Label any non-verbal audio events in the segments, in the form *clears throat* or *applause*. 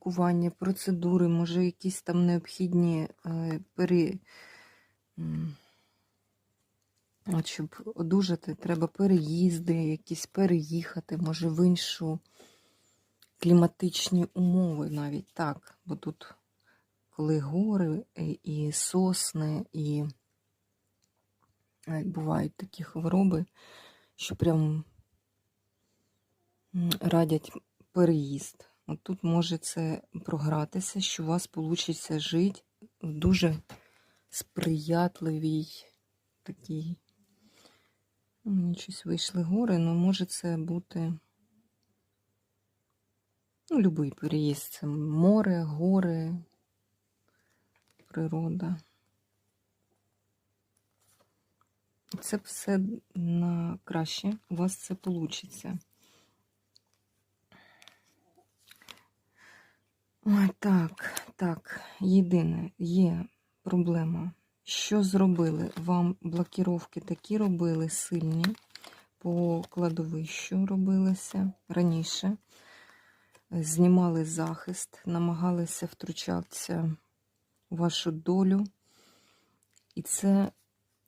лікування, процедури, може, якісь там необхідні е, пері... От, щоб одужати, треба переїзди, якісь переїхати, може, в іншу кліматичні умови навіть так. Бо тут, коли гори і, і сосни, і е, бувають такі хвороби, що прям радять переїзд. От тут може це програтися, що у вас вийде жити в дуже сприятливій такій. Ну, Мені щось вийшли гори, але може це бути. Ну, любий переїзд. Це море, гори, природа. Це все на краще. У вас це вийде. Так, так. Єдине, є проблема. Що зробили? Вам блокіровки такі робили сильні, по кладовищу робилося раніше. Знімали захист, намагалися втручатися у вашу долю. І це,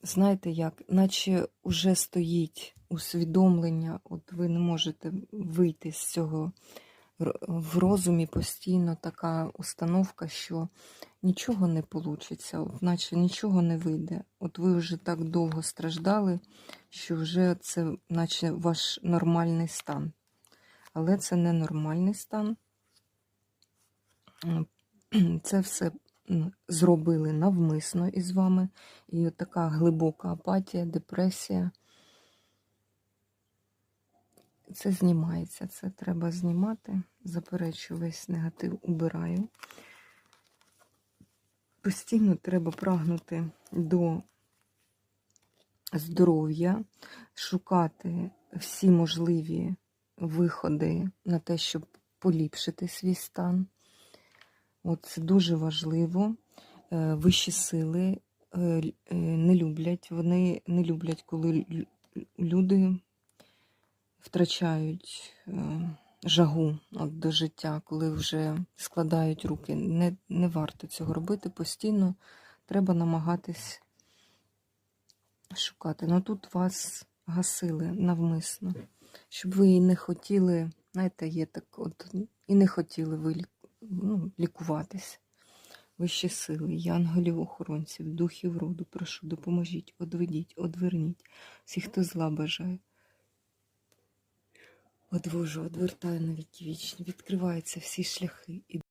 знаєте як, наче вже стоїть усвідомлення, от ви не можете вийти з цього в розумі постійно така установка, що нічого не вийде, наче нічого не вийде. От ви вже так довго страждали, що вже це наче ваш нормальний стан. Але це не нормальний стан. *clears throat* Це все зробили навмисно із вами. І така глибока апатія, депресія. Це знімається, це треба знімати. Заперечу весь негатив, убираю. Постійно треба прагнути до здоров'я, шукати всі можливі виходи на те, щоб поліпшити свій стан. От це дуже важливо. Е, Вищі сили е, е, не люблять. Вони не люблять, коли люди втрачають е, жагу от, до життя, коли вже складають руки. Не, не варто цього робити. Постійно треба намагатись шукати. Ну тут вас гасили навмисно, щоб ви і не хотіли, знаєте, є так, от, і не хотіли ви ну, лікуватись. Вищі сили, янголів охоронців, духів роду, прошу, допоможіть, одведіть, одверніть всіх, хто зла бажає. Одвожу, одвертаю на віки вічні, відкриваються всі шляхи.